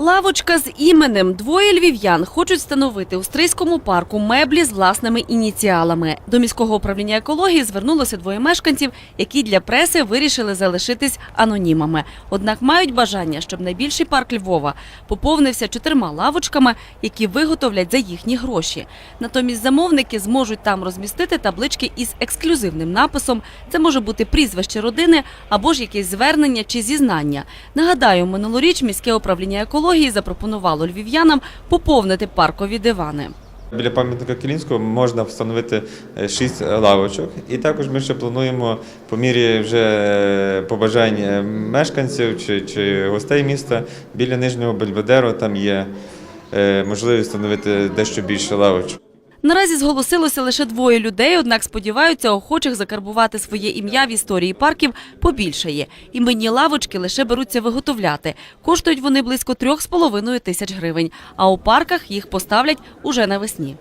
Лавочка з іменем. Двоє львів'ян хочуть встановити у Стрийському парку меблі з власними ініціалами. До міського управління екології звернулося двоє мешканців, які для преси вирішили залишитись анонімами. Однак мають бажання, щоб найбільший парк Львова поповнився чотирма лавочками, які виготовлять за їхні гроші. Натомість замовники зможуть там розмістити таблички із ексклюзивним написом. Це може бути прізвище родини або ж якесь звернення чи зізнання. Нагадаю, минулоріч міське управління екології запропонувало львів'янам поповнити паркові дивани. Біля пам'ятника Кілінського можна встановити е, шість лавочок. І також ми ще плануємо по мірі вже е, побажань е, мешканців чи, чи гостей міста біля нижнього Бельведеру. Там є можливість встановити дещо більше лавочок. Наразі зголосилося лише двоє людей, однак сподіваються, охочих закарбувати своє ім'я в історії парків побільшає. Іменні лавочки лише беруться виготовляти. Коштують вони близько трьох з половиною тисяч гривень, а у парках їх поставлять уже навесні.